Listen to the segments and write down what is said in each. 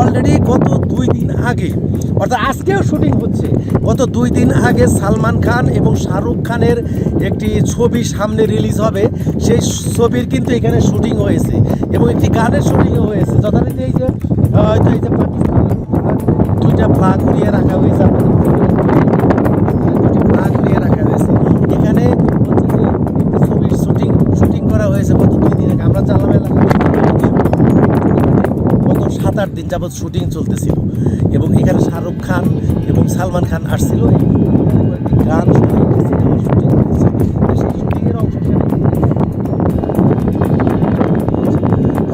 Already গত দুই দিন আগে, অর্থাৎ আজকেও শুটিং হচ্ছে, গত দুই দিন আগে সালমান খান এবং শাহরুখ খানের একটি ছবি সামনে রিলিজ হবে। সেই ছবির কিন্তু এখানে শুটিং হয়েছে এবং একটি গানের শুটিংও হয়েছে। যথারীতি এই যে হয়তো এই যে পাকিস্তান দুইটা ফ্লাগ উড়িয়ে রাখা হয়েছে। আপনাদের দুটি ফ্লাগ উড়িয়ে রাখা হয়েছে এখানে হচ্ছে যে একটি ছবির শুটিং শুটিং করা হয়েছে গত দুই দিন আগে আমরা জানলাম এলাকায় সাত দিন যাবৎ শুটিং চলতেছিল। এবং এখানে শাহরুখ খান এবং সালমান খান আসছিল। গান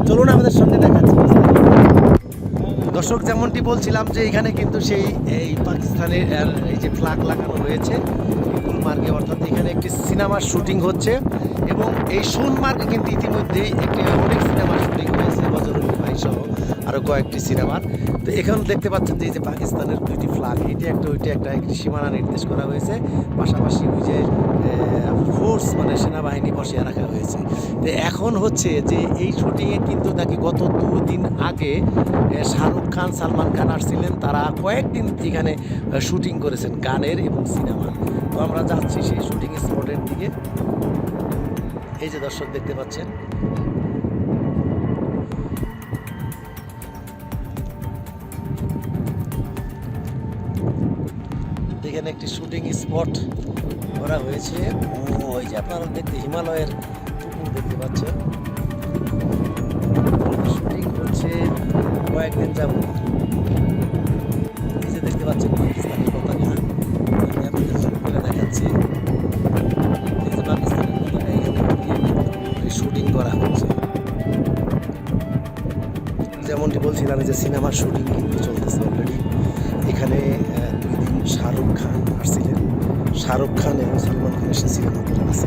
চলুন আমাদের সঙ্গে দেখাচ্ছি দর্শক, যেমনটি বলছিলাম যে এখানে কিন্তু সেই, এই পাকিস্তানের এই যে ফ্ল্যাগ লাগানো হয়েছে গুলমার্গে অর্থাৎ এখানে একটি সিনেমার শুটিং হচ্ছে। এবং এই সোনমার্গে কিন্তু ইতিমধ্যেই আরও কয়েকটি সিনেমার। তো এখানে দেখতে পাচ্ছেন যে এই যে পাকিস্তানের দুইটি ফ্ল্যাগ এটা একটা, ওইটা একটা একটি সীমানা নির্দেশ করা হয়েছে। পাশাপাশি ওই যে ফোর্স মানে সেনাবাহিনী বসিয়ে রাখা হয়েছে। তো এখন হচ্ছে যে এই শুটিংয়ে কিন্তু নাকি গত দুদিন আগে শাহরুখ খান, সালমান খান আসছিলেন তারা কয়েকদিন এখানে শুটিং করেছেন গানের এবং সিনেমার। তো আমরা যাচ্ছি সেই শুটিং স্পটের দিকে। এই যে দর্শক দেখতে পাচ্ছেন এখানে একটি শুটিং স্পট করা হয়েছে। ওই যে আপনারা দেখতে হিমালয়ের পুকুর দেখতে পাচ্ছেন। শুটিং হচ্ছে কয়েকদিন যাব এই দেখতে পাচ্ছেন, পাকিস্তানের পতাকা। আমি আপনাদের করে দেখাচ্ছি। এই পতাকা, এখানে শুটিং করা হচ্ছে। যেমনটি বলছিলাম যে সিনেমার শুটিং কিন্তু শাহরুখ খান এবং সলমান খান এসেছিলেন আমাদের কাছে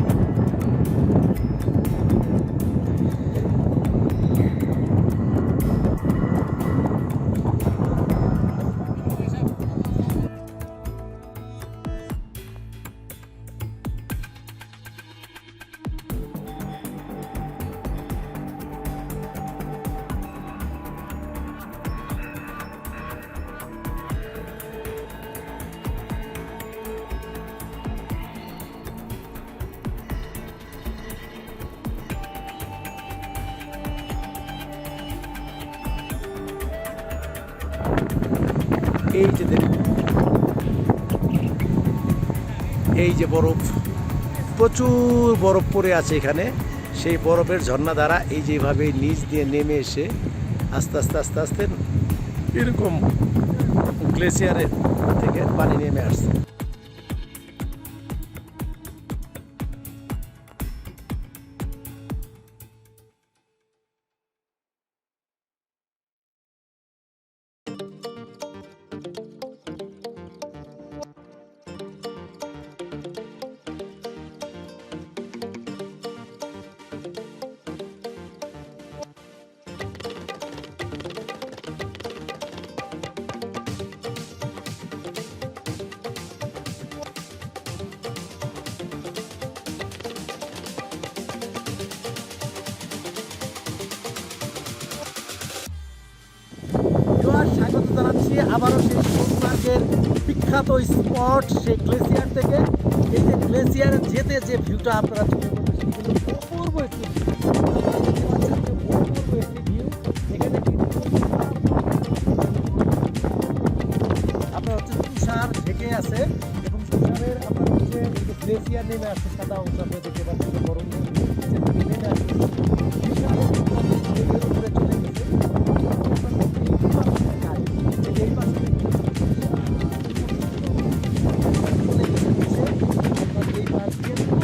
এই যে এই যে বরফ, প্রচুর বরফ পড়ে আছে এখানে। সেই বরফের ঝর্ণা দ্বারা এই যেভাবে নিচ দিয়ে নেমে এসে আস্তে আস্তে আস্তে আস্তে এরকম গ্লেসিয়ারের থেকে পানি নেমে আসছে। জানাচ্ছি, আবারও সেই সোনমার্গের বিখ্যাত স্পট, সেই গ্লেসিয়ার থেকে। এই যে গ্লেসিয়ারে যেতে যে ভিউটা আপনারা আপনার হচ্ছে তুষার ঢেকে আছে, এবং তুষারের হচ্ছে গ্লেসিয়ার নেমে আসছে, সাদা অংশ দেখতে পাচ্ছেন ask him.